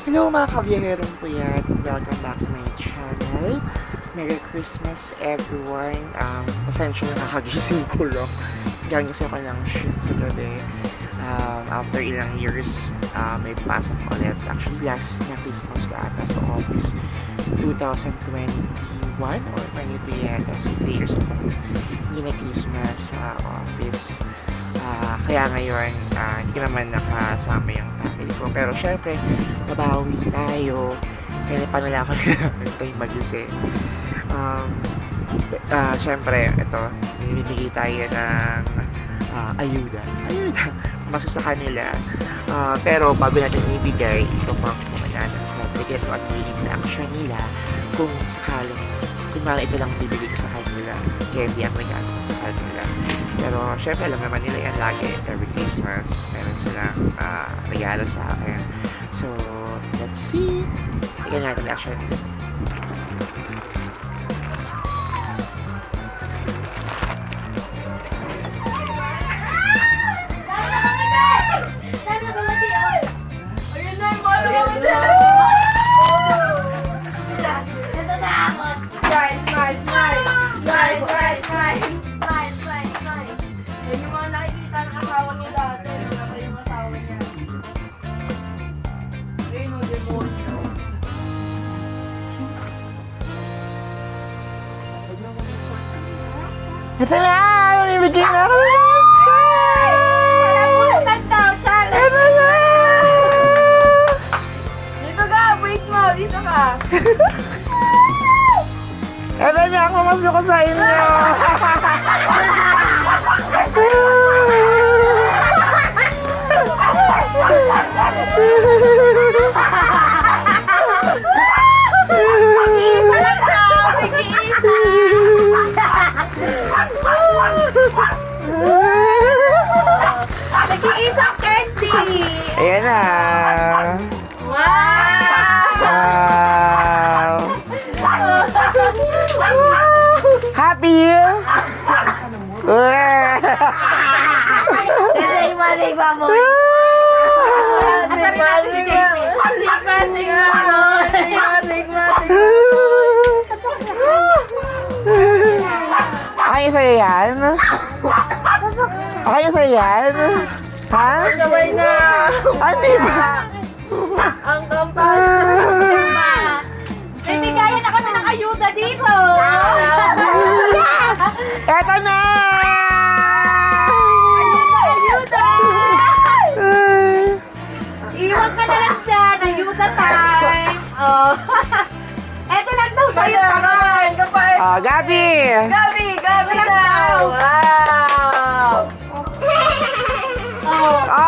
Hello mga kabiyaherong puyat. Welcome back to my channel. Merry Christmas everyone. Um, pasensya na nakagising ko lang. Galing kasi ako ng shift kagabi. Um, after ilang years, uh, may pasok ulit. Actually, last na Christmas ko ata sa office. 2021 or 22 yata. So, 3 years ako hindi na Christmas sa office. Ah, kaya ngayon, ah, hindi naman nakasama yung ko. Pero syempre, nabawi tayo. Kaya pa nila ako tayo magising. Um, ah, syempre, ito, bibigay tayo ng ah, ayuda. Ayuda. Maso sa kanila. Ah, pero bago natin ibigay, ito pang kumanana sa bigyan ko at magiging reaction nila kung sakaling kung bakit ito lang bibigay ko sa kanila. Kaya hindi ang regalo ko sa kanila. Pero syempre alam naman nila yan lagi. Every Christmas, meron silang ah, regalo sa akin. So, let's see. Tignan natin reaction Ito na! Bibigay na Kasi iba-iba mo. Asa rin natin si JP. Sigma, sigma. Sigma, sigma, Ay, sa'yo yan? Ay, sa'yo yan? Ha? Sabay na. Ay, di ba? Ang kampal. May bigayan na ng ayuda dito. Lang dyan. Ayuda time. Oh. Eto lang daw sa'yo. Karoon. Kapag. Ah, Gabi! Gabi, Gabi daw. Wow. Oh. Oh!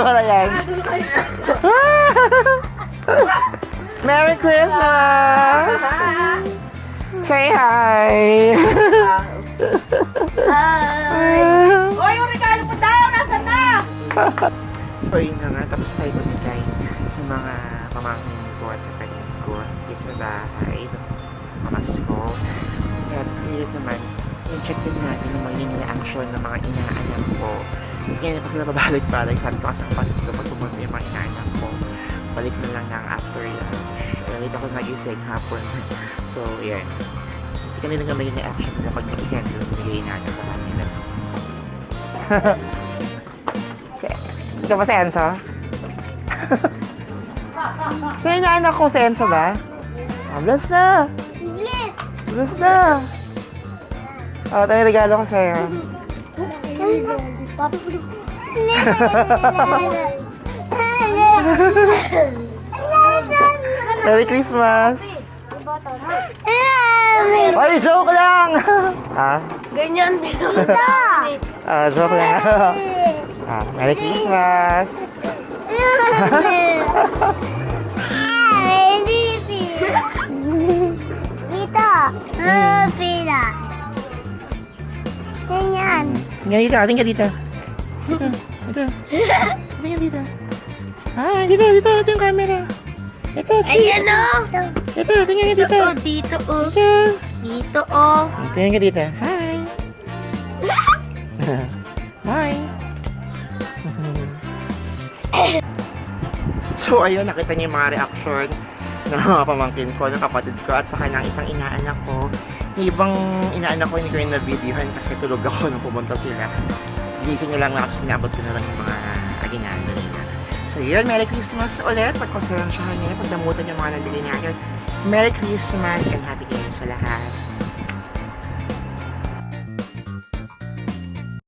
Wala yan. Merry Christmas! Say hi! Hoy, yung regalo mo daw. Nasaan na? so yun na nga, tapos tayo bumigay sa mga pamangkin ko at kapatid ko dito sa bahay, mamasko. At yun naman, in-check din natin yung magiging reaction ng mga inaanak ko. Ngayon kasi nababalik-balik, sabi ko kasi ang kapatid ko pag pumunta yung mga inaanak ko, balik na lang ng after lunch. Late ako nagising hapon. so, yan. Hindi kanila nga magiging reaction nila pag nag-candle binigay natin sa kanila. Ikaw ba si Enzo? Sino yung anak ko si Enzo ba? Ah, bless na! English. Bless na! Oh, ito yung regalo ko sa'yo. Merry Christmas! Ay, joke lang! ah, Ganyan din. ah, joke lang. Ah, Merry Christmas! Dito. Pila. Ganyan. Tingnan dito, tingnan dito. Dito, dito. Tingnan dito. Ah, dito, dito, ito yung camera. Ito, Ayan o. ito, tingnan dito. Dito, dito o. Ito. Dito o. Tingnan ka dito. Hi! Hi! so, ayun, nakita niyo yung mga reaction ng mga pamangkin ko, ng kapatid ko, at saka ng isang inaanak ko. Yung ibang inaanak ko, hindi ko yung na-videohan kasi tulog ako nung pumunta sila. Gising lang na kasi pinabot ko na lang yung mga aginando nila. So, yun, Merry Christmas ulit. Pagkasaransyahan niyo, pagdamutan yung mga nabili natin. Merry Christmas and Happy Games sa lahat.